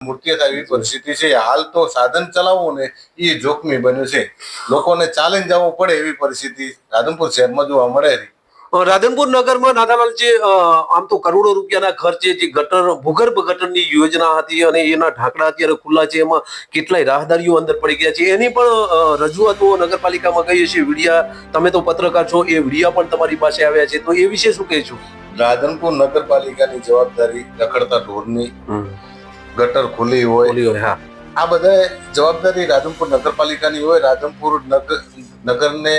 મૃત્યુ હતા એવી પરિસ્થિતિ છે. હાલ તો સાધન ચલાવવું ને એ જોખમી બન્યું છે. લોકોને ચાલીને જવું પડે એવી પરિસ્થિતિ રાધનપુર શહેરમાં જોવા મળે છે. રાધનપુર નગરમાં નાદાલાલજી આમ તો કરોડો રૂપિયાના ખર્ચે જે ગટર ભૂગર્ભ ગટરની યોજના હતી અને એના ઢાંકણા અત્યારે ખુલ્લા છે. એમાં કેટલાય રાહદારીઓ અંદર પડી ગયા છે. એની પણ રજૂઆતો નગરપાલિકામાં કહીએ છીએ વિડિયા તમે તો પત્રકાર છો એ વિડિયા પણ તમારી પાસે આવ્યા છે. તો એ વિશે શું કહેશું? રાધનપુર નગરપાલિકાની જવાબદારી રખડતા ઢોરની ગટર ખુલ્લી હોય. હા. આ બધા જવાબદારી રાધનપુર નગરપાલિકાની હોય. રાધનપુર નગર નગરને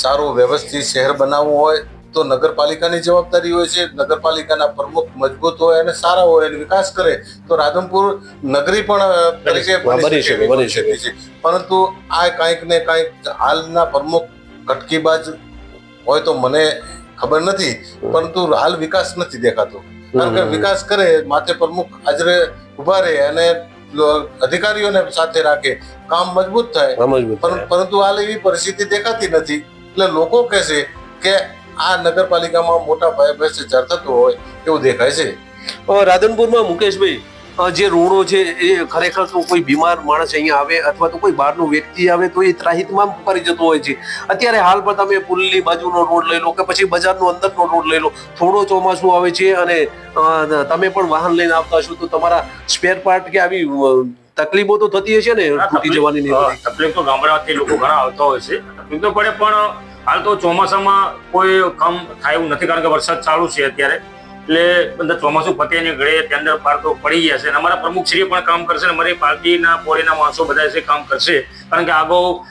સારું વ્યવસ્થિત શહેર બનાવવું હોય તો નગરપાલિકાની જવાબદારી હોય છે. નગરપાલિકાના પ્રમુખ મજબૂત હોય અને સારા હોય અને વિકાસ કરે તો રાધનપુર નગરી પણ તરીકે બની શકે, છે. પરંતુ આ કાંઈક ને કાંઈક હાલના પ્રમુખ કટકીબાજ હોય તો મને ખબર નથી. પરંતુ હાલ વિકાસ નથી દેખાતો. કારણ કે વિકાસ કરે માથે પ્રમુખ હાજરે ઊભા રહે અને અધિકારીઓને સાથે રાખે. કામ મજબૂત થાય. પરંતુ હાલ એવી પરિસ્થિતિ દેખાતી નથી. એટલે લોકો કહેશે કે આ નગરપાલિકામાં મોટા પાયે ભ્રષ્ટાચાર થતો હોય એવું દેખાય છે. રાધનપુરમાં મુકેશભાઈ જે રૂણો છે એ ખરેખર તો કોઈ બીમાર માણસ અહીંયા આવે અથવા તો કોઈ બહારનો વ્યક્તિ આવે તો એ ત્રાહિતમાં ફરી જતો હોય છે અત્યારે હાલ પર તમે પુલની બાજુનો રોડ લઈ લો કે પછી બજારનો અંદરનો રોડ લઈ લો થોડો ચોમાસું આવે છે અને તમે પણ વાહન લઈને આવતા છો તો તમારા સ્પેર પાર્ટ કે આવી તકલીફો તો થતી હશે ને તૂટી જવાની? તકલીફ તો ગામડાથી લોકો ઘણા આવતા હોય છે તકલીફ તો પડે પણ હાલ તો ચોમાસામાં કોઈ કામ થાય એવું નથી કારણ કે વરસાદ ચાલુ છે અત્યારે એટલે બધા ચોમાસું પતે ને ત્યાં અંદર પાર તો પડી ગયા છે. અને અમારા પ્રમુખશ્રી પણ કામ કરશે અમારી પાર્ટીના પોળીના માણસો બધા છે કામ કરશે. કારણ કે આગળ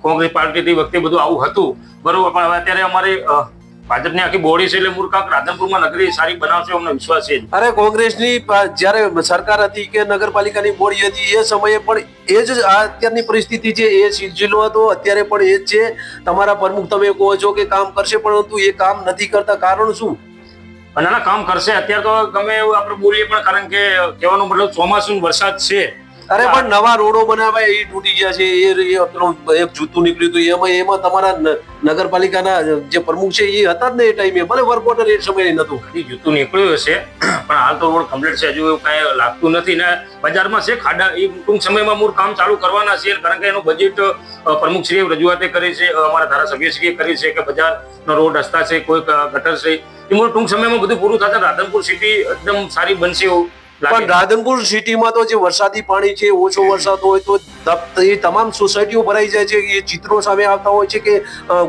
કોંગ્રેસ પાર્ટીથી વખતે બધું આવું હતું. બરોબર, પણ હવે અત્યારે અમારે ભાજપની આખી બોડી છે એટલે મૂર્ખાક રાધનપુરમાં નગરી સારી બનાવશે અમને વિશ્વાસ છે. અરે, કોંગ્રેસની જ્યારે સરકાર હતી કે નગરપાલિકાની બોડી હતી, એ સમયે પણ એ જ અત્યારની પરિસ્થિતિ છે, એ સિલસિલો હતો. અત્યારે પણ એ જ છે. તમારા પ્રમુખ તમે કહો છો કે કામ કરશે, પરંતુ એ કામ નથી કરતા. કારણ શું? ના કામ કરશે. અત્યારે તો ગમે એવું આપણે બોલીએ પણ કારણ કે કહેવાનો મતલબ ચોમાસું વરસાદ છે. અરે પણ નવા રોડો બનાવ્યા એ તૂટી ગયા છે એ એક જૂતું નીકળ્યું હતું એમાં એમાં તમારા નગરપાલિકાના જે પ્રમુખ છે એ હતા જ ને એ ટાઈમે ભલે વર્ક એ સમયે નતું જૂતું નીકળ્યું હશે પણ હાલ તો રોડ કમ્પ્લીટ છે હજુ એવું કાંઈ લાગતું નથી ને બજારમાં છે ખાડા એ ટૂંક સમયમાં મૂળ કામ ચાલુ કરવાના છે કારણ કે એનું બજેટ પ્રમુખશ્રીએ રજૂઆતે કરી છે અમારા ધારાસભ્યશ્રીએ કરી છે કે બજારનો રોડ રસ્તા છે કોઈ ગટર છે એ મૂળ ટૂંક સમયમાં બધું પૂરું થતા રાધનપુર સિટી એકદમ સારી બનશે એવું પણ રાધનપુર સિટીમાં તો જે વરસાદી પાણી છે ઓછો વરસાદ હોય તો એ તમામ સોસાયટીઓ ભરાઈ જાય છે. એ ચિત્રો સામે આવતા હોય છે કે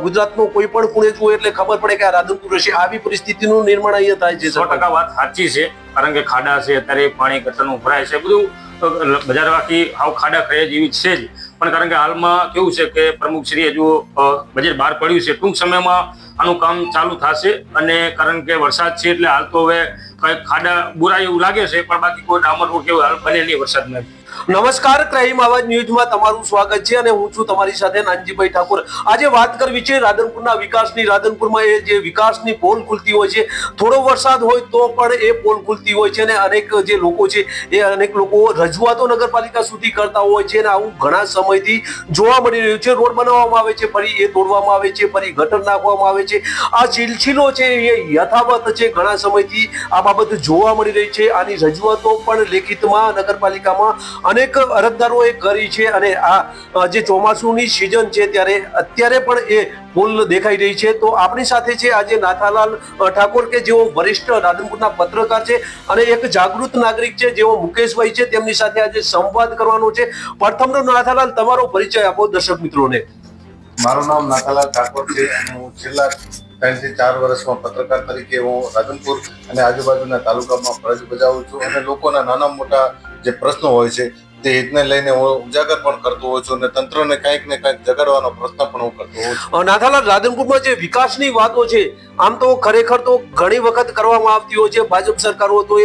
ગુજરાતનું કોઈ પણ ખૂણે જુઓ એટલે ખબર પડે કે આ રાધનપુર છે આવી પરિસ્થિતિનું નિર્માણ અહીંયા થાય છે સો ટકા વાત સાચી છે. કારણ કે ખાડા છે અત્યારે પાણી ગટરનું ભરાય છે. બધું બજાર બાકી હાવ ખાડા ખરે જેવી છે જ. પણ કારણ કે હાલમાં કેવું છે કે પ્રમુખશ્રી હજુ બજેટ બહાર પડ્યું છે. ટૂંક સમયમાં આનું કામ ચાલુ થશે અને કારણ કે વરસાદ છે એટલે હાલ તો હવે કંઈક ખાડા બુરાય એવું લાગે છે, પણ બાકી કોઈ ડામર રોડ કેવું હાલ બને નહીં વરસાદમાં નમસ્કાર, ક્રાઇમ આવાજ ન્યૂઝમાં તમારું સ્વાગત છે અને હું છું તમારી સાથે નાનજીભાઈ ઠાકોર. આજે વાત કરવી છે રાધનપુરના વિકાસની. રાધનપુરમાં એ જે વિકાસની પોલ ખુલતી હોય છે, થોડો વરસાદ હોય તો પણ એ પોલ ખુલતી હોય છે અને અનેક જે લોકો છે એ અનેક લોકો રજૂઆતો નગરપાલિકા સુધી કરતા હોય છે અને આવું ઘણા સમયથી જોવા મળી રહ્યું છે. રોડ બનાવવામાં આવે છે, ફરી એ તોડવામાં આવે છે, ફરી ગટર નાખવામાં આવે છે. આ ચીલછીલો છે એ યથાવત છે. ઘણા સમયથી આ બાબત જોવા મળી રહી છે. આની રજૂઆતો પણ લેખિતમાં, નગરપાલિકામાં અનેક અરજદારોએ કરી છે અને આ જે ચોમાસુની સિઝન છે ત્યારે અત્યારે પણ એ ભૂલ દેખાઈ રહી છે. તો આપણી સાથે છે આજે નાથાલાલ ઠાકોર કે જેઓ વરિષ્ઠ રાધનપુરના પત્રકાર છે અને એક જાગૃત નાગરિક છે જેઓ મુકેશભાઈ છે. તેમની સાથે આજે સંવાદ કરવાનો છે. પ્રથમ તો નાથાલાલ, તમારો પરિચય આપો દર્શક મિત્રોને. મારું નામ નાથાલાલ ઠાકોર છે અને હું છેલ્લા ત્રણથી ચાર વર્ષમાં પત્રકાર તરીકે હું રાધનપુર અને આજુબાજુના તાલુકામાં ફરજ બજાવું છું અને લોકોના નાના મોટા જે પ્રશ્નો હોય છે તે હિતને લઈને હું ઉજાગર પણ કરતો હોઉં છું અને તંત્રને કંઈક ને કંઈક જગાડવાનો પ્રશ્ન પણ હું કરતો હોઉં છું. નાથાલાલ, રાધનપુરમાં જે વિકાસની વાતો છે, આમ તો ખરેખર તો ઘણી વખત કરવામાં આવતી હોય છે. ભાજપ સરકાર તો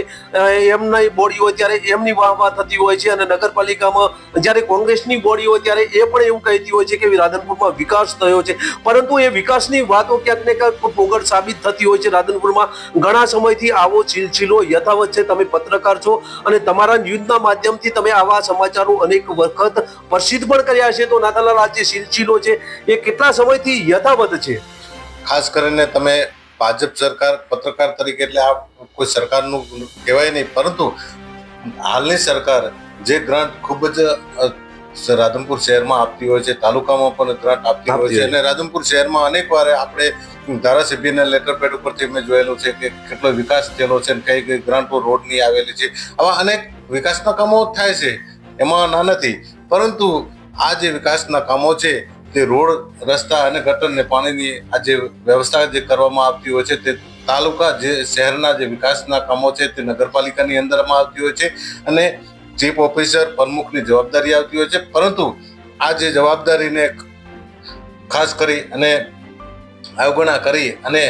એમની બોડી હોય ત્યારે એમની વાહ થતી હોય છે અને નગરપાલિકામાં જ્યારે કોંગ્રેસની બોડી હોય ત્યારે એ પણ એવું કહેતી હોય છે કે રાધનપુરમાં વિકાસ થયો છે. પરંતુ એ વિકાસની વાતો ક્યાંક ને ક્યાંક પોગળ સાબિત થતી હોય છે. રાધનપુરમાં ઘણા સમયથી આવો છીલછીલો યથાવત છે. તમે પત્રકાર છો અને તમારા ન્યૂઝના માધ્યમથી તમે આવા સમાચારો અનેક વખત પ્રસિદ્ધ પણ કર્યા છે. તો નાગાલાલ આ જે સિલસિલો છે એ કેટલા સમયથી યથાવત છે? ખાસ કરીને તમે ભાજપ સરકાર પત્રકાર તરીકે એટલે આ કોઈ સરકારનું કહેવાય નહીં પરંતુ હાલની સરકાર જે ગ્રાન્ટ ખૂબ જ રાધનપુર શહેરમાં આપતી હોય છે તાલુકામાં પણ ગ્રાન્ટ આપતી હોય છે અને રાધનપુર શહેરમાં અનેક વાર આપણે ધારાસભ્યના લેટર પેડ ઉપરથી મેં જોયેલું છે કે કેટલો વિકાસ થયેલો છે અને કઈ કઈ ગ્રાન્ટો રોડની આવેલી છે. આવા અનેક વિકાસના કામો થાય છે. એમાં ના નથી. પરંતુ આ જે વિકાસના કામો છે, તે રોડ, રસ્તા અને ગટર ને પાણીની આ જે વ્યવસ્થા જે કરવામાં આવતી હોય છે, તે તાલુકા જે શહેરના જે વિકાસના કામો છે, તે નગરપાલિકાની અંદરમાં આવતી હોય છે અને ચીફ ઓફિસર પ્રમુખની જવાબદારી આવતી હોય છે. પરંતુ આ જે જવાબદારીને ખાસ કરી અને અવગણા કરી અને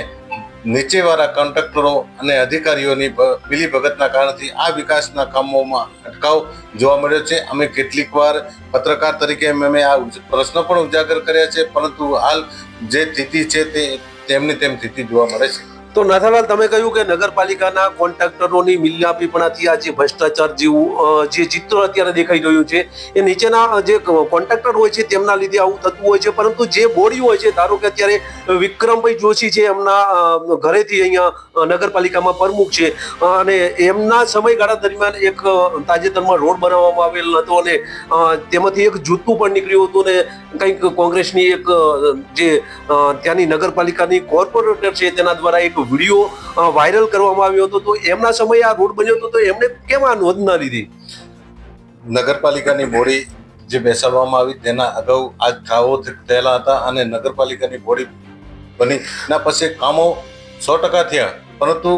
નીચેવાળા કોન્ટ્રાક્ટરો અને અધિકારીઓની મિલી ભગતના કારણથી આ વિકાસના કામોમાં અટકાવ જોવા મળ્યો છે. અમે કેટલીક વાર પત્રકાર તરીકે અમે આ પ્રશ્નો પણ ઉજાગર કર્યા છે, પરંતુ હાલ જે સ્થિતિ છે તે તેમની તેમ સ્થિતિ જોવા મળે છે. તો નાથાલાલ, તમે કહ્યું કે નગરપાલિકાના કોન્ટ્રાક્ટરોની મિલ્લાપીપણાથી આ જે ભ્રષ્ટાચાર જેવું જે ચિત્ર અત્યારે દેખાઈ રહ્યું છે, એ નીચેના જે કોન્ટ્રાક્ટર હોય છે, તેમના લીધે આવું થતું હોય છે, પરંતુ જે બોડી હોય છે, ધારો કે અત્યારે વિક્રમભાઈ જોશી છે, એમના ઘરેથી અહીંયા નગરપાલિકામાં પ્રમુખ છે અને એમના સમયગાળા દરમિયાન એક તાજેતરમાં રોડ બનાવવામાં આવેલ હતો અને તેમાંથી એક જૂતું પણ નીકળ્યું હતું ને કંઈક કોંગ્રેસની એક જે ત્યાંની નગરપાલિકાની કોર્પોરેટર છે, તેના દ્વારા એક વીડિયો વાયરલ કરવામાં આવ્યો હતો, તો એમના સમયે આ રોડ બન્યો હતો, તો એમને કેમ આ નોંધ ના લીધી? નગરપાલિકાની બોડી જે બેસાડવામાં આવી, તેના અગાઉ આ ઘાવો થયેલા હતા અને નગરપાલિકાની બોડી બની. એના પછી કામો સો ટકા થયા, પરંતુ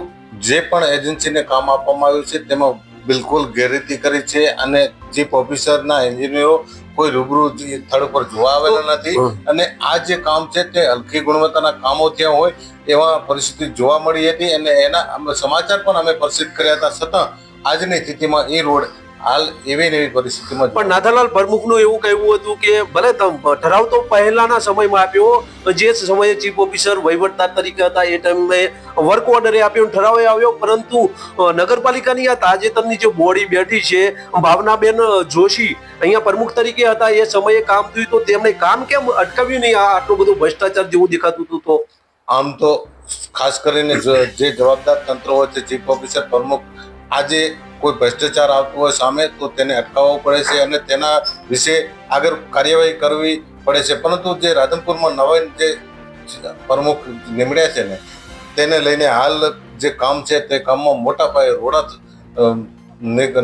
જે પણ એજન્સીને કામ આપવામાં આવ્યું છે, તેમાં બિલકુલ ગેરરીતિ કરી છે અને ચીફ ઓફિસરના એન્જિનિયરો કોઈ રૂબરૂ સ્થળ પર જોવા આવેલા નથી. અને આ જે કામ છે તે હલકી ગુણવત્તાના કામો ત્યાં હોય એવા પરિસ્થિતિ જોવા મળી હતી અને એના સમાચાર પણ અમે પ્રસિદ્ધ કર્યા હતા. છતાં આજની સ્થિતિમાં એ રોડ હાલ એવી ને એવી પરિસ્થિતિમાં પણ નાથાલાલ પ્રમુખનું એવું કહેવું હતું કે ભલે ઠરાવ તો પહેલાના સમયમાં આપ્યો જે સમયે ચીફ ઓફિસર વહીવટદાર તરીકે હતા એ ટાઈમે વર્ક ઓર્ડરે આપ્યો અને ઠરાવે આવ્યો પરંતુ નગરપાલિકાની આ તાજેતરની જે બોડી બેઠી છે ભાવનાબેન જોશી અહીંયા પ્રમુખ તરીકે હતા એ સમયે કામ થયું તો તેમણે કામ કેમ અટકાવ્યું નહીં? આટલું બધું ભ્રષ્ટાચાર જેવું દેખાતું હતું તો? આમ તો ખાસ કરીને જે જવાબદાર તંત્ર હોય છે ચીફ ઓફિસર પ્રમુખ આજે કોઈ ભ્રષ્ટાચાર આવતું હોય સામે, તો તેને અટકાવવો પડે છે અને તેના વિશે આગળ કાર્યવાહી કરવી પડે છે. પરંતુ જે રાધનપુરમાં નવા જે પ્રમુખ નીમડ્યા છે ને, તેને લઈને હાલ જે કામ છે તે કામમાં મોટા પાયે રોડા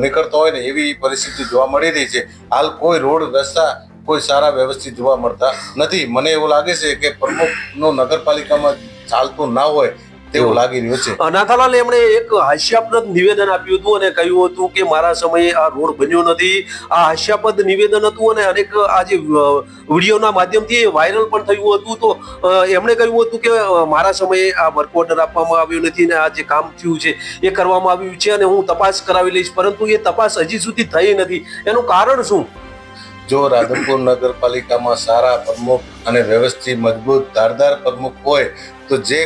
નીકળતો હોય ને એવી પરિસ્થિતિ જોવા મળી રહી છે. હાલ કોઈ રોડ, રસ્તા, કોઈ સારા વ્યવસ્થિત જોવા મળતા નથી. મને એવું લાગે છે કે પ્રમુખનું નગરપાલિકામાં ચાલતું ના હોય તેવું લાગી રહ્યું છે. અ, નાથાલાલ એમણે એક હાસ્યાસ્પદ નિવેદન આપ્યું હતું અને કહ્યું હતું કે મારા સમયે આ રોડ બન્યો નથી. આ હાસ્યાસ્પદ નિવેદન હતું અને અનેક આ જે વિડીયોના માધ્યમથી વાયરલ પણ થયું હતું. તો એમણે કહ્યું હતું કે મારા સમયે આ વર્ક ઓર્ડર આપવામાં આવ્યો નથી અને આ જે કામ થયું છે એ કરવામાં આવ્યું છે અને હું તપાસ કરાવી લઈશ. પરંતુ એ તપાસ હજી સુધી થઈ નથી. એનું કારણ શું? જો રાધનપુર નગરપાલિકામાં સારા પ્રમુખ અને વ્યવસ્થિત મજબૂત ધારદાર પ્રમુખ હોય તો જે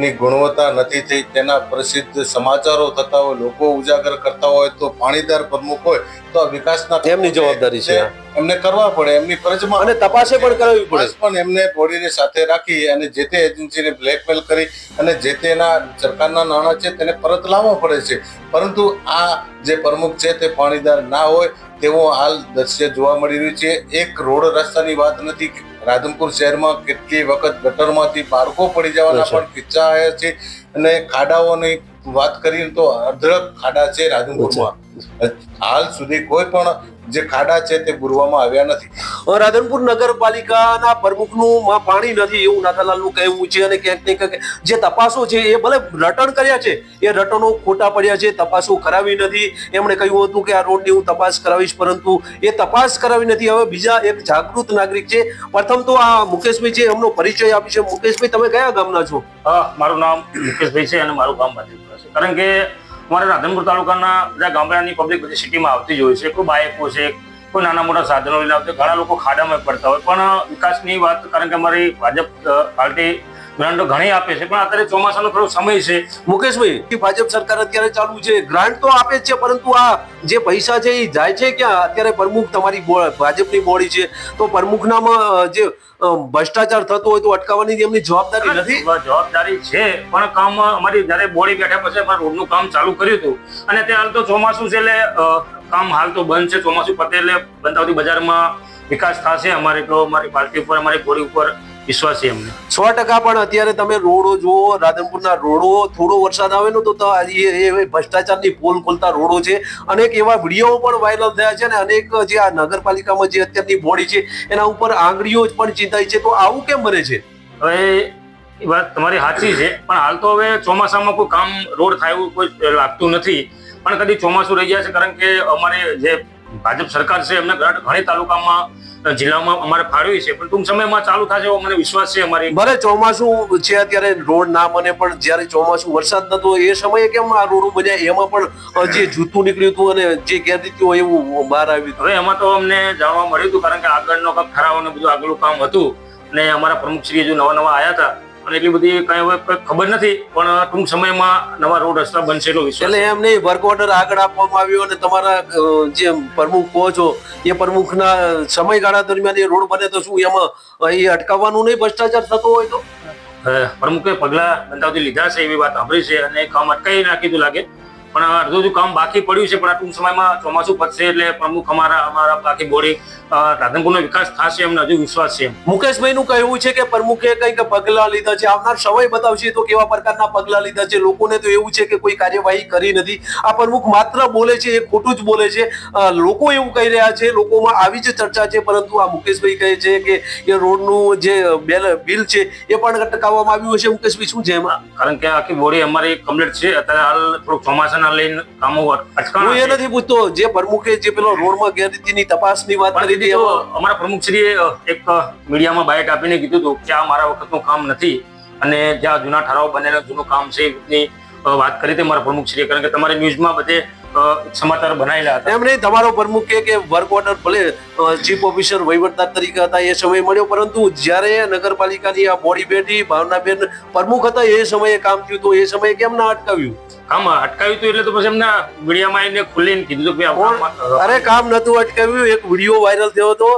કામની ગુણવત્તા નથી થઈ તેના પ્રસિદ્ધ સમાચારો થતા હોય લોકો ઉજાગર કરતા હોય તો પાણીદાર પ્રમુખ હોય તો આ વિકાસના એમની જવાબદારી છે. એમને કરવા પડે એમની ફરજમાં અને તપાસે પણ કરાવવી પડે. પણ એમને બોડીને સાથે રાખી અને જે તે એજન્સીને બ્લેકમેલ કરી અને જે તેના સરકારના નાણાં છે તેને પરત લાવવા પડે છે. પરંતુ આ જે પ્રમુખ છે તે પાણીદાર ના હોય તેવો હાલ દ્રશ્ય જોવા મળી રહ્યું છે. એક રોડ રસ્તાની વાત નથી રાધનપુર શહેરમાં કેટલી વખત ગટરમાંથી બાળકો પડી જવાના પણ કિસ્સા આવ્યા છે અને ખાડાઓની વાત કરીએ તો અઢળક ખાડા છે રાધનપુરમાં. હાલ સુધી કોઈ પણ જે ખાડા છે તે પૂરવામાં આવ્યા નથી. રાધનપુર નગરપાલિકાના પ્રમુખનું માં પાણી નથી એવું નાથાલાલનું કહેવું છે અને ક્યાંક ને ક્યાંક જે તપાસો છે એ ભલે રટણ કર્યા છે, એ રટણો ખોટા પડ્યા છે, તપાસો કરાવી નથી. એમણે કહ્યું હતું કે આ રોડની હું તપાસ કરાવીશ, પરંતુ એ તપાસ કરાવી નથી. હવે બીજા એક જાગૃત નાગરિક છે. પ્રથમ તો આ મુકેશભાઈ છે, એમનો પરિચય આપી છે. મુકેશભાઈ, તમે કયા ગામના છો? હા, મારું નામ મુકેશભાઈ છે અને મારું ગામ છે. કારણ કે અમારે રાધનપુર તાલુકાના બધા ગામડાની પબ્લિક બધી સિટીમાં આવતી જ હોય છે. કોઈ બાઇકો છે, કોઈ નાના મોટા સાધનો લઈને આવતા ઘણા લોકો ખાડામાં પડતા હોય. પણ વિકાસની વાત, કારણ કે અમારી ભાજપ પાર્ટી ગ્રાન્ટો ઘણી આપે છે પણ અત્યારે ચોમાસાનો થોડો સમય છે. મુકેશભાઈ ભાજપ સરકાર અત્યારે ચાલુ છે. ગ્રાન્ટ તો આપે છે પરંતુ આ જે પૈસા છે એ જાય છે ક્યાં? અત્યારે પ્રમુખ તમારી ભાજપની બોડી છે. તો પ્રમુખનામાં જે ભ્રષ્ટાચાર થતો હોય તો અટકાવવાની એમની જવાબદારી નથી? જવાબદારી છે પણ કામ અમારી જયારે બોડી બેઠા પછી અમારે રોડનું કામ ચાલુ કર્યું હતું. અને તે હાલ તો ચોમાસું છે એટલે કામ હાલ તો બંધ છે. ચોમાસું પતે એટલે બંધાવતી બજારમાં વિકાસ થશે. અમારે તો અમારી પાર્ટી ઉપર અમારી બોડી ઉપર વિશ્વાસ છે અમને સો ટકા પણ અત્યારે તમે રોડો જુઓ રાધનપુરના રોડો થોડો વરસાદ આવે ને તો એ ભ્રષ્ટાચારની પોલ ખોલતા રોડો છે. અનેક એવા વીડિયો પણ વાયરલ થયા છે અને અનેક જે આ નગરપાલિકામાં જે અત્યારની બોડી છે એના ઉપર આંગળીઓ પણ ચિંતાય છે. તો આવું કેમ બને છે? હવે એ વાત તમારી સાચી છે પણ હાલ તો હવે ચોમાસામાં કોઈ કામ રોડ થાય એવું કોઈ લાગતું નથી. પણ કદી ચોમાસું રહી ગયા છે કારણ કે અમારે જે ભાજપ સરકાર છે એમને ઘણી તાલુકામાં જિલ્લામાં અમારે ફાળવી છે. પણ ટૂંક સમયમાં ચાલુ થશે એવો મને વિશ્વાસ છે અમારી. ભલે ચોમાસું છે અત્યારે રોડ ના બને પણ જ્યારે ચોમાસું વરસાદ નતો એ સમયે કેમ આ રોડ બન્યા એમાં પણ જે જૂતું નીકળ્યું હતું અને જે ગેરરીતિ એવું બહાર આવ્યું હવે એમાં તો અમને જાણવા મળ્યું હતું કારણ કે આગળનો કંઈક ઠરાવ ને બધું આગળનું કામ હતું. અને અમારા પ્રમુખ શ્રી હજુ નવા નવા આવ્યા હતા અને એટલી બધી કઈ ખબર નથી પણ ટૂંક સમયમાં નવા રોડ રસ્તા બનશે એટલો વિશ્વાસ. એટલે એમ નહીં વર્ક ઓર્ડર આગળ આપવામાં આવ્યો અને તમારા જે પ્રમુખ કહો છો એ પ્રમુખના સમયગાળા દરમિયાન એ રોડ બને તો શું એમાં એ અટકાવવાનું નહીં ભ્રષ્ટાચાર થતો હોય તો? પ્રમુખે પગલાં બંધાવતી લીધા છે એવી વાત સાંભળી છે અને કામ અટકાવી નાખીતું લાગે. પણ અડધું અડધું કામ બાકી પડ્યું છે પણ આ ટૂંક સમયમાં ચોમાસું પતશે એટલે પ્રમુખ અમારા અમારા બાકી બોડી રાધનપુરનો વિકાસ થશે એમને હજુ વિશ્વાસ છે મુકેશભાઈ નું કહેવું છે કે પ્રમુખે કંઈક પગલા લીધા છે. આવનાર સમય બતાવશે તો કેવા પ્રકારના પગલા લીધા છે. લોકોને તો એવું છે કે કોઈ કાર્યવાહી કરી નથી. આ પ્રમુખ માત્ર બોલે છે એ ખોટું જ બોલે છે. લોકો એવું કહી રહ્યા છે લોકોમાં આવી જ ચર્ચા છે પરંતુ આ મુકેશભાઈ કહે છે કે એ રોડનું જે બેલ છે એ પણ અટકાવવામાં આવ્યું હશે. મુકેશભાઈ શું છે એમાં? કારણ કે આખી બોડી અમારી કમ્પ્લીટ છે. અત્યારે હાલ થોડુંક ચોમાસાના લઈને કામો હું એ નથી પૂછતો જે પ્રમુખે જે પેલો રોડમાં ગેરરીતિની તપાસની વાત કરી હતી અમારા પ્રમુખશ્રીએ એક મીડિયામાં બાઇટ આપીને કીધું હતું કે આ મારા વખતનું કામ નથી અને જ્યાં જૂના ઠરાવ બનેલા જૂનું કામ છે એ રીતની વાત કરી હતી મારા પ્રમુખશ્રીએ. કારણ કે તમારે ન્યૂઝમાં બધે સમાચાર બનાવેલા હતા. એમ નહીં તમારો પ્રમુખ કે વર્ક ઓર્ડર ભલે ચીફ ઓફિસર વહીવટદાર તરીકે હતા એ સમય મળ્યો પરંતુ જ્યારે નગરપાલિકાની આ બોડી બેઠી ભાવનાબેન પ્રમુખ હતા એ સમયે કામ થયું તો એ સમયે કેમ ના અટકાવ્યું? કામ અટકાવ્યું હતું એટલે તો પછી એમના મીડિયામાં એને ખુલ્લીને કીધું કે અરે કામ નતું અટકાવ્યું એક વીડિયો વાયરલ થયો હતો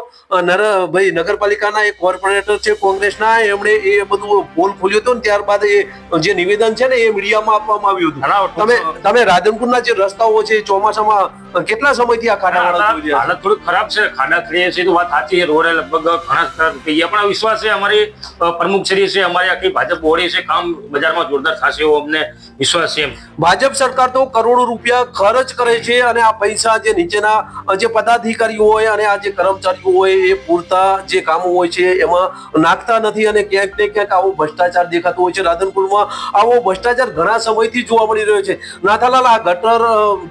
નર ભાઈ નગરપાલિકાના એક કોર્પોરેટર છે કોંગ્રેસના એમણે એ બધું પોલ ખોલ્યું હતું ને ત્યારબાદ એ જે નિવેદન છે ને એ મીડિયામાં આપવામાં આવ્યું હતું. તમે તમે રાધનપુરના જે રસ્તાઓ છે ચોમાસામાં કેટલા સમયથી આ જોઈ હાલત થોડી ખરાબ છે. ખાડા થઈ છે તો વાત સાચી છે. રોડે લગભગ ઘણા થઈ ગયા પણ વિશ્વાસ છે અમારી પ્રમુખ પ્રમુખશ્રી છે અમારી આખી ભાજપ બોડી છે કામ બજારમાં જોરદાર થશે એવો અમને વિશ્વાસ છે ભાજપ સરકાર તો કરોડો રૂપિયા ખર્ચ કરે છે અને આ પૈસા જે નીચેના જે પદાધિકારીઓ હોય અને આ જે કર્મચારીઓ હોય એ પૂરતા જે કામો હોય છે એમાં નાખતા નથી અને ક્યાંક ને ક્યાંક આવો ભ્રષ્ટાચાર દેખાતો હોય છે. રાધનપુરમાં આવો ભ્રષ્ટાચાર ઘણા સમયથી જોવા મળી રહ્યો છે. નાથાલાલ આ ગટર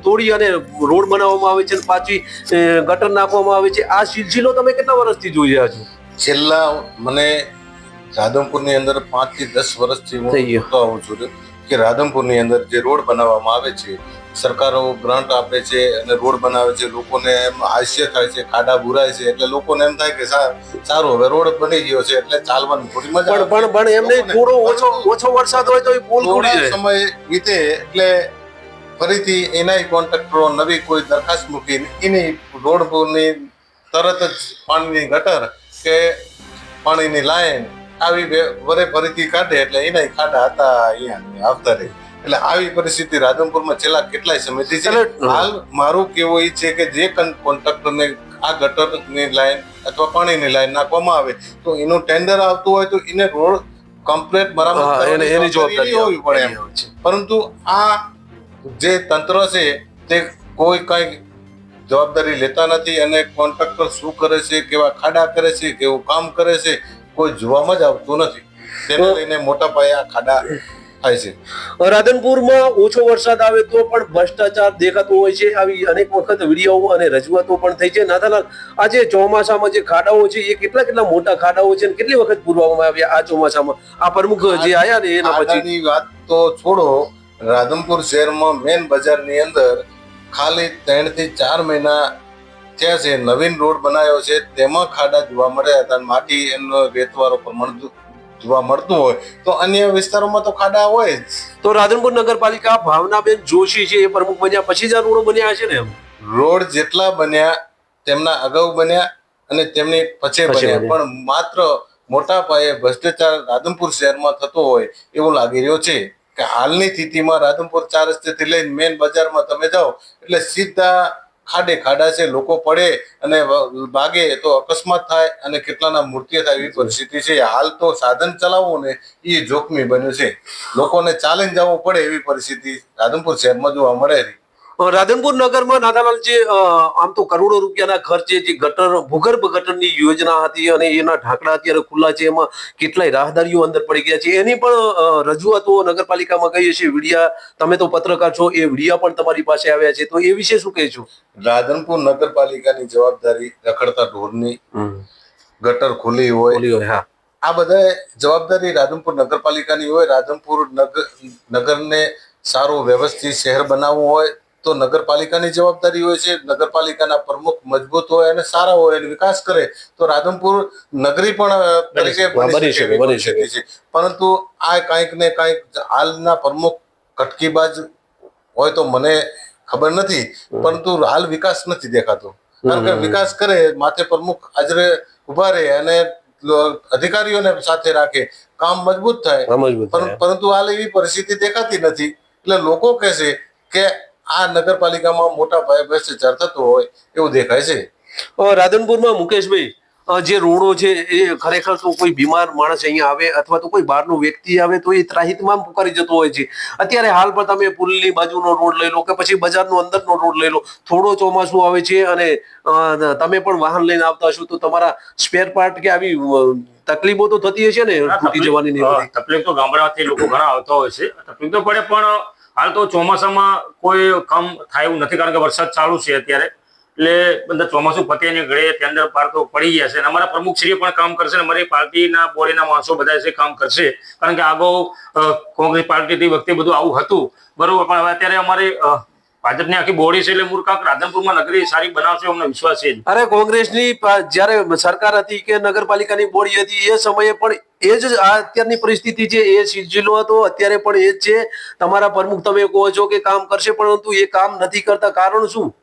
તોડી અને રોડ બનાવવામાં આવે છે પાછી ગટર નાખવામાં આવે છે. આ સિલસિલો તમે કેટલા વર્ષથી જોઈ રહ્યા છો? છેલ્લા મને રાધનપુરની અંદર પાંચથી દસ વર્ષથી હું. જોતો આવું છું કે રાધનપુરની અંદર જે રોડ બનાવવામાં આવે છે સરકારો ગ્રાન્ટ આપે છે અને રોડ બનાવે છે લોકોને એમ હાસ્ય થાય છે ખાડા બુરાય છે એટલે લોકોને એમ થાય કે સારું હવે રોડ બની ગયો છે એટલે ચાલવાની થોડી મજા પણ પણ એમને થોડો ઓછો ઓછો વરસાદ હોય તો એ પુલ સમય વીતે એટલે ફરીથી એનાય કોન્ટ્રાક્ટરો નવી કોઈ દરખાસ્ત મૂકીને એની રોડ પરની તરત જ પાણીની ગટર કે પાણીની લાઈન આવી વરે ફરીથી કાઢે એટલે એનાય ખાડા હતા અહીંયા આવતા રહે એટલે આવી પરિસ્થિતિ રાધનપુરમાં છેલ્લા કેટલાય સમયથી છે. હાલ મારું કેવું એ છે કે જે કોન્ટ્રાક્ટરને આ ગટરની લાઈન અથવા પાણીની લાઈન નાખવામાં આવે તો એનું ટેન્ડર આવતું હોય તો એને રોડ કમ્પ્લેટ એને- કરવાની એની જવાબદારી હોવી પડે એમ. પરંતુ આ જે તંત્ર છે તે કોઈ કાંઈ જવાબદારી લેતા નથી અને કોન્ટ્રાક્ટર શું કરે છે કેવા ખાડા કરે છે કેવું કામ કરે છે કોઈ જોવામાં જ આવતું નથી. તેને લઈને મોટા પાયે આ ખાડા થાય છે. રાધનપુરમાં ઓછો વરસાદ આવે તો પણ ભ્રષ્ટાચાર દેખાતો હોય છે. આવી અનેક વખત વીડિયો અને રજૂઆતો પણ થઈ છે. નાથાલાલ જે ચોમાસામાં જે ખાડાઓ છે એ કેટલા કેટલા મોટા ખાડાઓ છે અને કેટલી વખત પૂરવામાં આવ્યા આ ચોમાસામાં? આ પ્રમુખ જે આયા ને એના પછી વાત તો છોડો રાધનપુર શહેરમાં મેન બજારની અંદર ખાલી ત્રણથી ચાર મહિના થયા છે નવીન રોડ બનાવ્યો છે તેમાં ખાડા જોવા મળ્યા હતા માટી એનો રેતવારો પ્રમાણ જોવા મળતું હોય તો અન્ય વિસ્તારોમાં તો ખાડા હોય તો રાધનપુર નગરપાલિકા ભાવનાબેન જોશી છે એ પ્રમુખ બન્યા પછી જ આ રોડો બન્યા છે ને રોડ જેટલા બન્યા તેમના અગાઉ બન્યા અને તેમની પછી બન્યા. પણ માત્ર મોટા પાયે ભ્રષ્ટાચાર રાધનપુર શહેરમાં થતો હોય એવું લાગી રહ્યો છે. કે હાલની સ્થિતિમાં રાધનપુર ચાર રસ્તેથી લઈને મેન બજારમાં તમે જાઓ, એટલે સીધા ખાડે ખાડા છે, લોકો પડે અને ભાગે તો અકસ્માત થાય અને કેટલાના મૃત્યુ થાય એવી પરિસ્થિતિ છે. હાલ તો સાધન ચલાવવું ને એ જોખમી બન્યું છે. લોકોને ચાલીને જવું પડે એવી પરિસ્થિતિ રાધનપુર શહેરમાં જોવા મળે છે. રાધનપુર નગરમાં નાથાલાલ જે આમ તો કરોડો રૂપિયાના ખર્ચે જે ગટર ભૂગર્ભ ગટરની યોજના હતી અને એના ઢાંકણા અત્યારે ખુલ્લા છે એમાં કેટલાય રાહદારીઓ અંદર પડી ગયા છે. એની પણ રજૂઆતો નગરપાલિકામાં કહીએ છીએ વિડિયા તમે તો પત્રકાર છો એ વિડિયા પણ તમારી પાસે આવ્યા છે. તો એ વિશે શું કહેશો? રાધનપુર નગરપાલિકાની જવાબદારી રખડતા ઢોરની ગટર ખુલ્લી હોય. હા. આ બધા જવાબદારી રાધનપુર નગરપાલિકાની હોય. રાધનપુર નગર નગરને સારું વ્યવસ્થિત શહેર બનાવવું હોય. તો નગરપાલિકાની જવાબદારી હોય છે નગરપાલિકાના પ્રમુખ મજબૂત હોય અને સારા હોય અને વિકાસ કરે તો રાધનપુર નગરી પણ તરીકે બની શકે, છે. પરંતુ આ કાંઈક ને કાંઈક હાલના પ્રમુખ કટકીબાજ હોય તો મને ખબર નથી પરંતુ હાલ વિકાસ નથી દેખાતો. કારણ કે વિકાસ કરે માથે પ્રમુખ હાજરે ઊભા રહે અને અધિકારીઓને સાથે રાખે કામ મજબૂત થાય. પરંતુ હાલ એવી પરિસ્થિતિ દેખાતી નથી. એટલે લોકો કહેશે કે આ નગરપાલિકામાં મોટા પાયે ભ્રષ્ટાચાર થતો હોય એવું દેખાય છે. રાધનપુરમાં મુકેશભાઈ જે રોડો છે એ ખરેખર તો કોઈ બીમાર માણસ અહીંયા આવે અથવા તો કોઈ બહારનો વ્યક્તિ આવે તો એ ત્રાહિતમાં પુકારી જતો હોય છે. અત્યારે હાલ પર તમે પુલની બાજુનો રોડ લઈ લો કે પછી બજારનો અંદરનો રોડ લઈ લો થોડો ચોમાસું આવે છે અને તમે પણ વાહન લઈને આવતા હશો તો તમારા સ્પેર પાર્ટ કે આવી તકલીફો તો થતી હશે ને તૂટી જવાની. તકલીફ તો ગામડાથી લોકો ઘણા આવતા હોય છે. તકલીફ તો પડે પણ હાલ તો ચોમાસામાં કોઈ કામ થાય એવું નથી, કારણ કે વરસાદ ચાલુ છે અત્યારે. એટલે બધા ચોમાસું પતે ઘડે ત્યાં અંદર પાર તો પડી છે. અને અમારા પ્રમુખશ્રીએ પણ કામ કરશે અને અમારી પાર્ટીના બોડીના માણસો બધા છે કામ કરશે. કારણ કે આગળ કોંગ્રેસ પાર્ટીથી વખતે બધું આવું હતું. બરોબર, પણ હવે અત્યારે અમારી ભાજપની આખી બોડી છે એટલે મૂર્ખાક રાધનપુરમાં નગરી સારી બનાવશે અમને વિશ્વાસ છે. અરે કોંગ્રેસની જ્યારે સરકાર હતી કે નગરપાલિકાની બોડી હતી એ સમયે પણ એ જ આ અત્યારની પરિસ્થિતિ છે એ જિલ્લો હતો. અત્યારે પણ એ જ છે. તમારા પ્રમુખ તમે કહો છો કે કામ કરશે પરંતુ એ કામ નથી કરતા કારણ શું?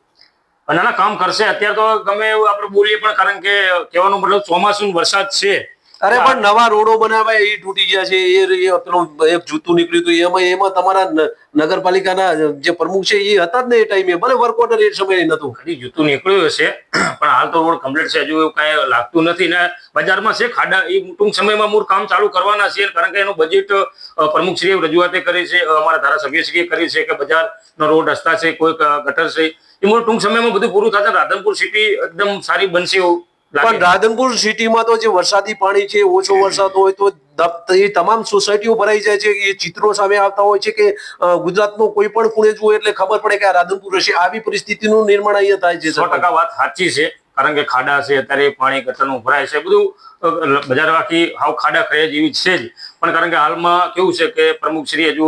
ના કામ કરશે. અત્યારે તો ગમે એવું આપણે બોલીએ પણ કારણ કે કહેવાનો મતલબ ચોમાસું વરસાદ છે. અરે પણ નવા રોડો બનાવ્યા એ તૂટી ગયા છે એ પેલું એક જૂતું નીકળ્યું હતું એમાં એમાં તમારા નગરપાલિકાના જે પ્રમુખ છે એ હતા જ ને એ ટાઈમે ભલે વર્ક ઓર્ડર એ સમયે નતું ખાલી જૂતું નીકળ્યું હશે પણ હાલ તો રોડ કમ્પ્લીટ છે હજુ એવું કાંઈ લાગતું નથી ને બજારમાં છે ખાડા એ ટૂંક સમયમાં મૂળ કામ ચાલુ કરવાના છે કારણ કે એનું બજેટ પ્રમુખશ્રીએ રજૂઆતે કરી છે અમારા ધારાસભ્યશ્રીએ કરી છે કે બજારનો રોડ રસ્તા છે કોઈ ગટર છે એ મૂળ ટૂંક સમયમાં બધું પૂરું થશે રાધનપુર સિટી એકદમ સારી બનશે એવું પણ રાધનપુર સિટીમાં તો જે વરસાદી પાણી છે ઓછો વરસાદ હોય તો એ તમામ સોસાયટીઓ ભરાઈ જાય છે. એ ચિત્રો સામે આવતા હોય છે કે ગુજરાતનો કોઈ પણ ખૂણે જુઓ એટલે ખબર પડે કે આ રાધનપુર હશે. આવી પરિસ્થિતિનું નિર્માણ અહીંયા થાય છે સો ટકા વાત સાચી છે. કારણ કે ખાડા છે અત્યારે પાણી ગટરનું ભરાય છે. બધું બજાર બાકી હાવ ખાડા ખરે જેવી છે જ. પણ કારણ કે હાલમાં કેવું છે કે પ્રમુખશ્રી હજુ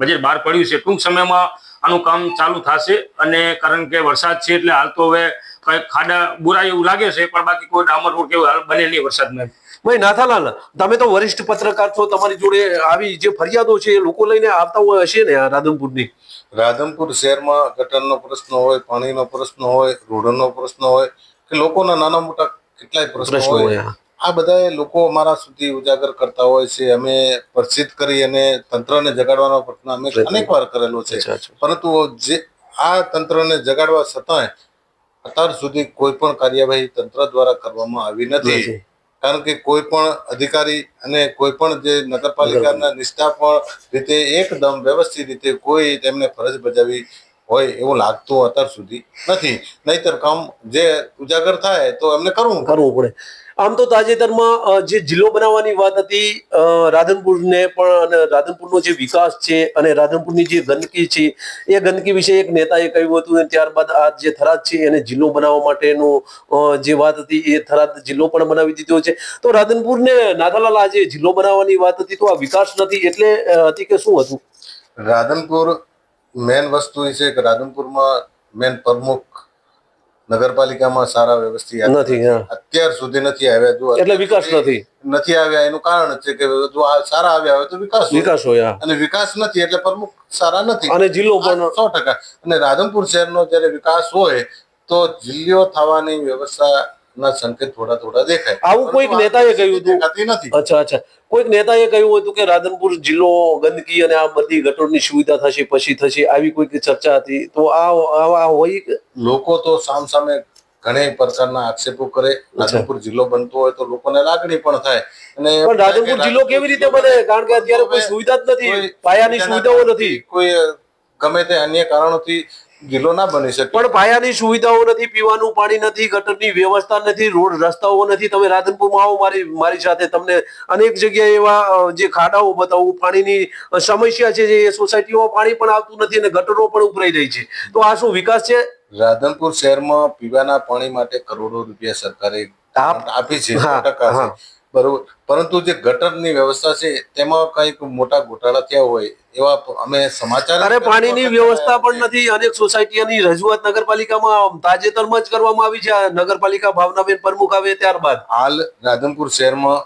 બજેટ બહાર પડ્યું છે. ટૂંક સમયમાં આનું કામ ચાલુ થશે. અને કારણ કે વરસાદ છે એટલે હાલ તો હવે ખાડા બુરા એવું લાગે છે પણ બાકી કોઈ ડામર રોડ કેવું હાલ બને નહીં વરસાદમાં. ભાઈ નાથાલાલ તમે તો વરિષ્ઠ પત્રકાર છો તમારી જોડે આવી જે ફરિયાદો છે એ લોકો લઈને આવતા હોય હશે ને આ રાધનપુરની? રાધનપુર શહેરમાં ગટરનો પ્રશ્ન હોય પાણીનો પ્રશ્ન હોય રોડનો પ્રશ્ન હોય કે લોકોના નાના મોટા કેટલાય પ્રશ્નો હોય આ બધા લોકો અમારા સુધી ઉજાગર કરતા હોય છે. અમે પરિચિત કરી અને તંત્રને જગાડવાનો પ્રશ્ન અમે અનેક વાર કરેલો છે. પરંતુ જે આ તંત્રને જગાડવા છતાંય અત્યાર સુધી કોઈ પણ કાર્યવાહી તંત્ર દ્વારા કરવામાં આવી નથી. કારણ કે કોઈ પણ અધિકારી અને કોઈ પણ જે નગરપાલિકાના નિષ્ઠાપણ રીતે એકદમ વ્યવસ્થિત રીતે કોઈ તેમને ફરજ બજાવી હોય એવું લાગતું અત્યાર સુધી નથી. નહીતર કામ જે ઉજાગર થાય તો એમને કરવું કરવું પડે. આમ તો તાજેતરમાં જે જિલ્લો બનાવવાની વાત હતી રાધનપુરને પણ અને રાધનપુરનો જે વિકાસ છે અને રાધનપુરની જે ગંદકી છે, એ ગંદકી વિશે એક નેતાએ કહ્યું હતું અને ત્યારબાદ આ જે થરાદ છે એને જિલ્લો બનાવવા માટેનું જે વાત હતી એ થરાદ જિલ્લો પણ બનાવી દીધો છે. તો રાધનપુરને નાથાલાલ આજે જિલ્લો બનાવવાની વાત હતી, તો આ વિકાસ નથી એટલે હતી કે શું હતું? રાધનપુર મેન વસ્તુ એ છે કે રાધનપુરમાં મેન પ્રમુખ નગરપાલિકામાં સારા વ્યવસ્થિત નથી અત્યાર સુધી નથી આવ્યા. જો એટલે વિકાસ નથી. નથી આવ્યા એનું કારણ છે કે જો આ સારા આવ્યા હોય તો વિકાસ વિકાસ હોય અને વિકાસ નથી એટલે પ્રમુખ સારા નથી. અને જિલ્લો પણ સો ટકા. અને રાધનપુર શહેરનો જ્યારે વિકાસ હોય તો જિલ્લો થવાની વ્યવસ્થા ના સંકેત થોડા થોડા દેખાય. આવું કોઈક નેતાએ કહ્યું હતું. નથી. અચ્છા અચ્છા. કોઈક નેતાએ કહ્યું હતું કે રાધનપુર જિલ્લો ગંદકી અને આ બધી ગટરની સુવિધા થશે પછી થશે આવી કોઈક ચર્ચા હતી. તો આ હોય લોકો તો સામ સામે ઘણી પ્રકારના આક્ષેપો કરે. રાધનપુર જિલ્લો બનતો હોય તો લોકોને લાગણી પણ થાય. અને રાધનપુર જિલ્લો કેવી રીતે બને? કારણ કે અત્યારે કોઈ સુવિધા જ નથી. પાયાની સુવિધાઓ નથી. કોઈ ગમે તે અન્ય કારણોથી જિલ્લો ના બની શકે. પણ પાયાની સુવિધાઓ નથી પીવાનું પાણી નથી ગટરની વ્યવસ્થા નથી રોડ રસ્તાઓ નથી. તમે રાધનપુરમાં આવો મારી મારી સાથે તમને અનેક જગ્યાએ એવા જે ખાડાઓ બતાવું પાણીની સમસ્યા છે જે સોસાયટીઓમાં પાણી પણ આવતું નથી અને ગટરો પણ ઉભરાઈ રહી છે. તો આ શું વિકાસ છે? રાધનપુર શહેરમાં પીવાના પાણી માટે કરોડો રૂપિયા સરકારે આપી. છે બરોબર. પરંતુ જે ગટરની વ્યવસ્થા છે તેમાં કંઈક મોટા ગોટાળા થયા હોય એવા અમે સમાચાર અરે પાણીની વ્યવસ્થા પણ નથી. અનેક સોસાયટીઓની રજૂઆત નગરપાલિકામાં તાજેતરમાં જ કરવામાં આવી છે. આ નગરપાલિકા ભાવનાબેન પ્રમુખ આવે ત્યારબાદ. હાલ રાધનપુર શહેરમાં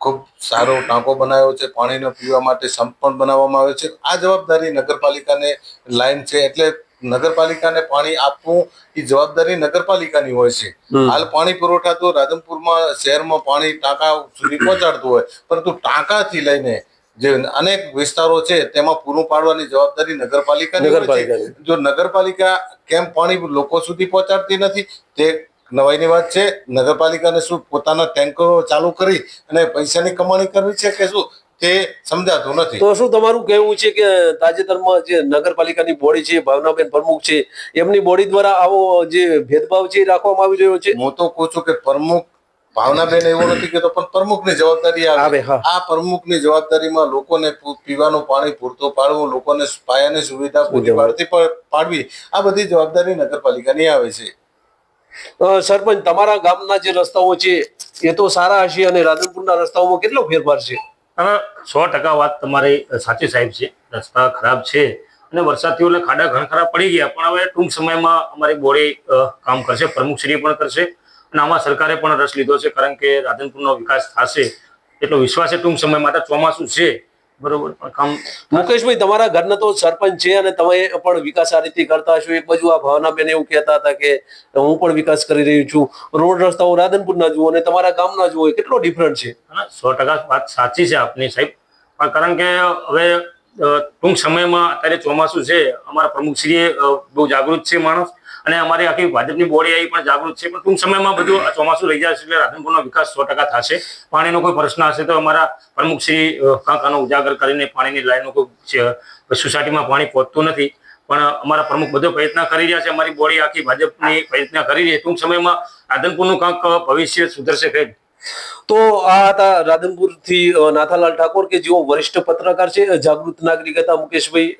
ખૂબ સારો ટાંકો બનાવ્યો છે. પાણીનો પીવા માટે સંપ પણ બનાવવામાં આવ્યો છે. આ જવાબદારી નગરપાલિકાને લાઈન છે. એટલે નગરપાલિકાને પાણી આપવું એ જવાબદારી નગરપાલિકાની હોય છે. હાલ પાણી પુરવઠા તો રાધનપુરમાં શહેરમાં પાણી ટાંકા સુધી પહોંચાડતું હોય પરંતુ ટાંકાથી લઈને જે અનેક વિસ્તારો છે તેમાં પૂરું પાડવાની જવાબદારી નગરપાલિકાની છે. જો નગરપાલિકા કેમ પાણી લોકો સુધી પહોંચાડતી નથી તે નવાઈની વાત છે. નગરપાલિકાને શું પોતાના ટેન્કરો ચાલુ કરી અને પૈસાની કમાણી કરવી છે કે શું? તે સમજાતું નથી. તો શું તમારું કહેવું છે કે તાજેતરમાં જે નગરપાલિકાની બોડી છે ભાવનાબેન પ્રમુખ છે એમની બોડી દ્વારા આવો જે ભેદભાવ છે રાખવામાં આવી રહ્યો છે? હું તો કહું છું કે પ્રમુખ ભાવનાબેન એવું નથી કેતો પણ પ્રમુખની જવાબદારી આવે આ પ્રમુખની જવાબદારીમાં લોકોને પીવાનું પાણી પૂરતું પાડવું લોકોને પાયાની સુવિધા પૂરી. પાડતી પાડવી આ બધી જવાબદારી નગરપાલિકાની આવે છે. સરપંચ તમારા ગામના જે રસ્તાઓ છે એ તો સારા હશે અને રાધનપુરના રસ્તાઓમાં કેટલો ફેરફાર છે? સો ટકા વાત તમારી સાચી સાહેબ છે. રસ્તા ખરાબ છે અને વરસાદથી એટલે ખાડા ઘણા ખરાબ પડી ગયા, પણ હવે ટૂંક સમયમાં અમારી બોડી કામ કરશે પ્રમુખશ્રી પણ કરશે અને આમાં સરકારે પણ રસ લીધો છે, કારણ કે રાધનપુરનો વિકાસ થશે. એટલો વિશ્વાસ છે ટૂંક સમયમાં ચોમાસું છે. બરોબર. કામ મુકેશભાઈ તમારા ઘરના તો સરપંચ છે અને તમે પણ વિકાસ આ રીતે કરતા હશો. એક બાજુ આ ભાવનાબેન એવું કહેતા હતા કે હું પણ વિકાસ કરી રહી છું. રોડ રસ્તાઓ રાધનપુરના જુઓ અને તમારા ગામના જુઓ કેટલો ડિફરન્ટ છે? સો ટકા વાત સાચી છે આપની સાહેબ. પણ કારણ કે હવે ટૂંક સમયમાં અત્યારે ચોમાસું છે. અમારા પ્રમુખશ્રીએ બહુ જાગૃત છે માણસ. અને અમારી આખી ભાજપની બોડી આવી પણ જાગૃત છે. પણ ટૂંક સમયમાં બધું ચોમાસું રહી જશે એટલે રાધનપુરનો વિકાસ સો ટકા થશે. પાણીનો કોઈ પ્રશ્ન હશે તો અમારા પ્રમુખશ્રી અ, કાંક આનો ઉજાગર કરીને પાણીની લાઈનો કોઈ સોસાયટીમાં પાણી પહોંચતું નથી. પણ અમારા પ્રમુખ બધો પ્રયત્ન કરી રહ્યા છે. અમારી બોડી આખી ભાજપની પ્રયત્ન કરી રહી છે. ટૂંક સમયમાં રાધનપુરનું કાંક ભવિષ્ય સુધરશે ખરી તો આ હતા રાધનપુરથી નાથાલાલ ઠાકોર કે જેઓ વરિષ્ઠ પત્રકાર છે જાગૃત નાગરિક હતા મુકેશભાઈ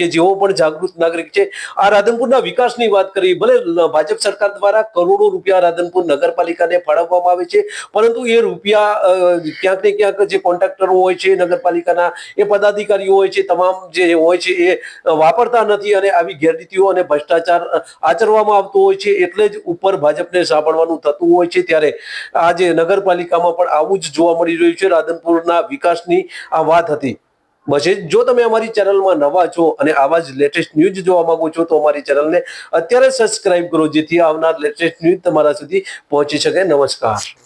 કે જેઓ પણ જાગૃત નાગરિક છે. આ રાધનપુરના વિકાસની વાત કરી ભલે ભાજપ સરકાર દ્વારા કરોડો રૂપિયા રાધનપુર નગરપાલિકાને ફાળવવામાં આવે છે, પરંતુ એ રૂપિયા ક્યાંક ને ક્યાંક જે કોન્ટ્રાક્ટરો હોય છે, નગરપાલિકાના, એ પદાધિકારીઓ હોય છે, તમામ જે હોય છે, એ વાપરતા નથી અને આવી ગેરરીતિઓ અને ભ્રષ્ટાચાર આચરવામાં આવતો હોય છે, એટલે જ ઉપર ભાજપને સાંભળવાનું થતું હોય છે, ત્યારે આજે નગરપાલિકામાં પણ આવું જ જોવા મળી રહ્યું છે. રાધનપુરના વિકાસની આ વાત હતી. બસ જો. તમે અમારી ચેનલમાં નવા છો અને આવા જ લેટેસ્ટ ન્યૂઝ જોવા માંગો છો, તો અમારી ચેનલને અત્યારે સબસ્ક્રાઇબ કરો, જેથી આવનાર લેટેસ્ટ ન્યૂઝ તમારા સુધી પહોંચી શકે. નમસ્કાર.